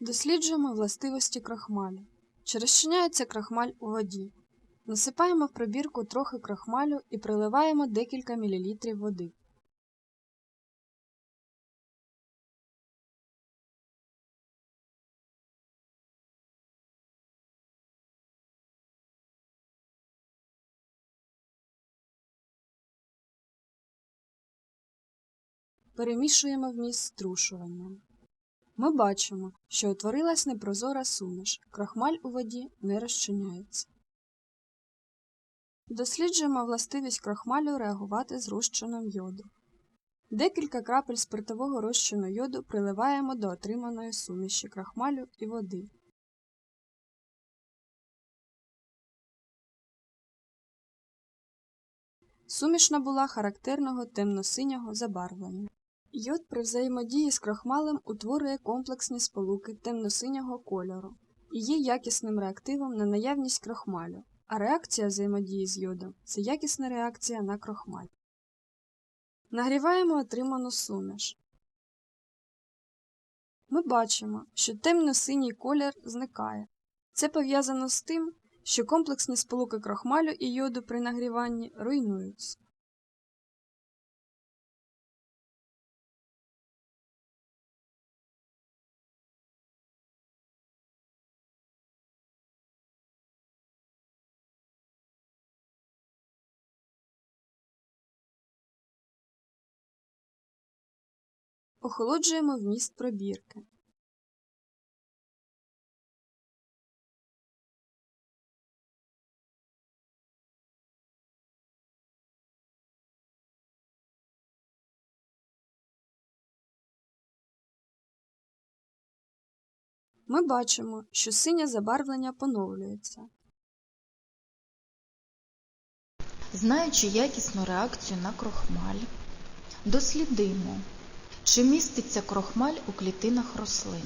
Досліджуємо властивості крахмалю. Чи розчиняється крахмаль у воді? Насипаємо в пробірку трохи крахмалю і приливаємо декілька мілілітрів води. Перемішуємо вміст струшуванням. Ми бачимо, що утворилась непрозора суміш, крахмаль у воді не розчиняється. Досліджуємо властивість крахмалю реагувати з розчином йоду. Декілька крапель спиртового розчину йоду приливаємо до отриманої суміші крахмалю і води. Суміш набула характерного темно-синього забарвлення. Йод при взаємодії з крахмалем утворює комплексні сполуки темно-синього кольору і є якісним реактивом на наявність крахмалю, а реакція взаємодії з йодом це якісна реакція на крахмаль. Нагріваємо отриману суміш. Ми бачимо, що темно-синій колір зникає. Це пов'язано з тим, що комплексні сполуки крахмалю і йоду при нагріванні руйнуються. Охолоджуємо вміст пробірки. Ми бачимо, що синє забарвлення поновлюється. Знаючи якісну реакцію на крохмаль, дослідимо, чи міститься крохмаль у клітинах рослин.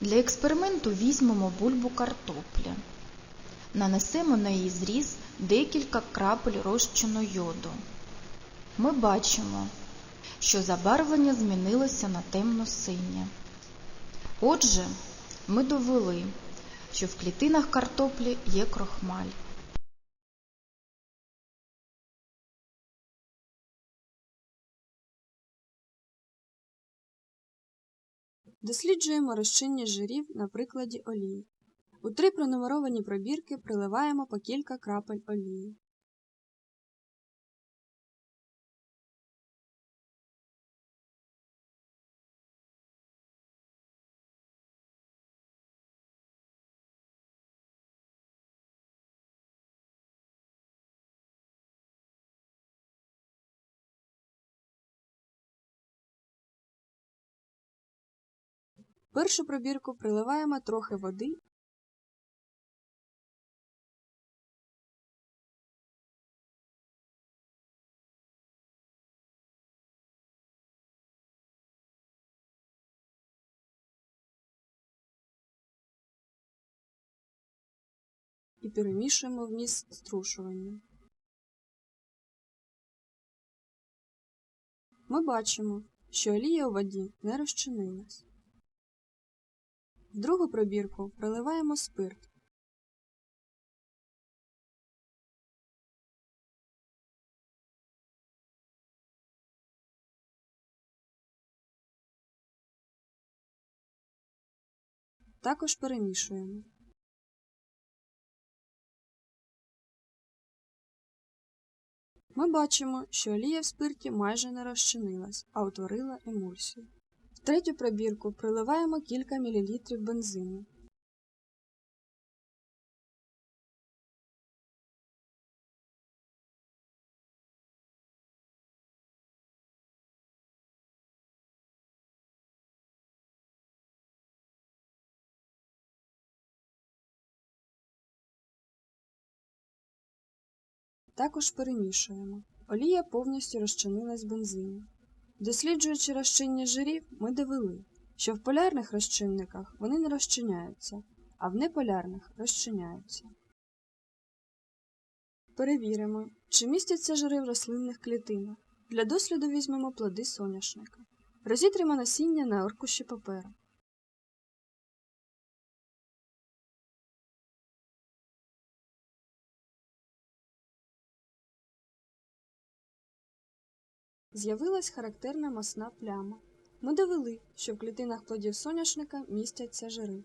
Для експерименту візьмемо бульбу картоплі. Нанесемо на її зріз декілька крапель розчину йоду. Ми бачимо, що забарвлення змінилося на темно-синє. Отже, ми довели, що в клітинах картоплі є крохмаль. Досліджуємо розчинні жирів на прикладі олії. У три пронумеровані пробірки приливаємо по кілька крапель олії. Першу пробірку приливаємо трохи води і перемішуємо вміст струшування. Ми бачимо, що олія у воді не розчинилась. Другу пробірку приливаємо спирт. Також перемішуємо. Ми бачимо, що олія в спирті майже не розчинилась, а утворила емульсію. Третю пробірку приливаємо кілька мілілітрів бензину. Також перемішуємо. Олія повністю розчинилась в. Досліджуючи розчинні жирів, ми довели, що в полярних розчинниках вони не розчиняються, а в неполярних розчиняються. Перевіримо, чи містяться жири в рослинних клітинах. Для досліду візьмемо плоди соняшника. Розітримо насіння на аркуші паперу. З'явилась характерна масна пляма. Ми довели, що в клітинах плодів соняшника містяться жири.